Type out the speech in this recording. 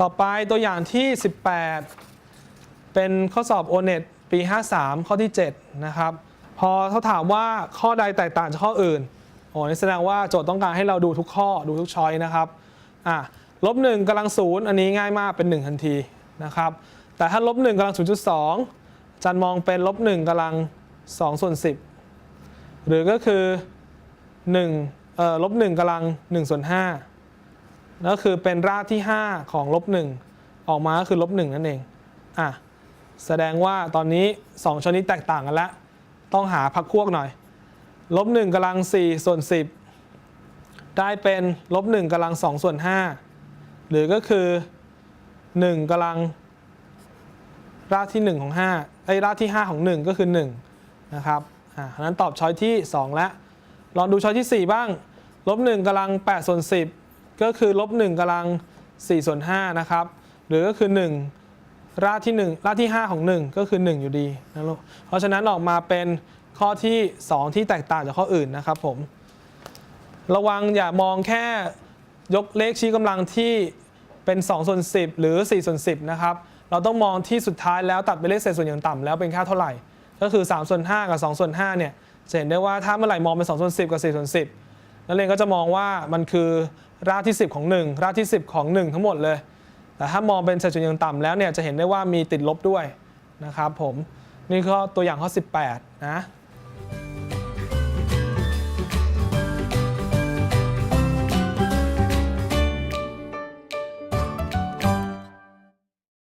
ต่อไปตัวอย่างที่ 18 เป็นข้อสอบ o n e t ปี 53 ข้อที่ 7 นะครับ พอเขาถามว่าข้อใดแตกต่างจากข้ออื่นโอ้นี่แสดงว่าโจทย์ต้องการให้เราดูทุกข้อดูทุกช้อยนะครับอะลบ1กำลังศูนย์อันนี้ง่ายมากเป็น 1 ทันทีนะครับ แต่ถ้าลบ1กำลัง 0.2 จันมองเป็นลบ1กำลัง2ส่วน10 หรือก็คือ1เอ่อลบ1กำลัง1ส่วน5 แล้วคือเป็นรากที่ 5 ของลบ1ออกมาก็คือลบ1นั่นเองอะแสดงว่าตอนนี้ 2ชนิดแตกต่างกันแล้ว ต้องหาพักพวกหน่อยลบ1กำลัง4ส่วน10 ได้เป็นลบ1กำลัง2ส่วน5หรือก็คือ 1กำลัง รากที่ 1 ของ5ไอ้ยรากที่ 5 ของ 1 ก็คือ 1 นะครับอ่าอันนั้นตอบช้อยที่ 2 แล้วลองดูช้อยที่ 4 บ้างลบ1กำลัง8ส่วน10 ก็คือลบ1กำลัง4ส่วน5นะครับ หรือก็คือ 1 รากที่ 1 รากที่ 5 ของ 1 ก็คือ 1 อยู่ดีนะลูกเพราะฉะนั้นออกมาเป็นข้อที่ 2 ที่แตกต่างจากข้ออื่นนะครับผม ระวังอย่ามองแค่ยกเลขชี้กำลังที่เป็น2ส่วน10 หรือ4ส่วน10 นะครับ เราต้องมองที่สุดท้ายแล้วตัดเป็นเลขเศษส่วนอย่างต่ำแล้วเป็นค่าเท่าไหร่ ก็คือ3ส่วน5กับ2ส่วน5เนี่ยจะเห็นได้ว่าถ้าเมื่อไหร่มองเป็น2ส่วน10 กับ4ส่วน10 นักเรียนก็จะมองว่ามันคือ รากที่ 10 ของ 1 รากที่ 10 ของ 1 ทั้งหมดเลย แต่ถ้ามองเป็นเศษส่วนอย่างต่ำแล้วเนี่ยจะเห็นได้ว่ามีติดลบด้วยนะครับผม นี่ก็ตัวอย่างข้อ 18 นะ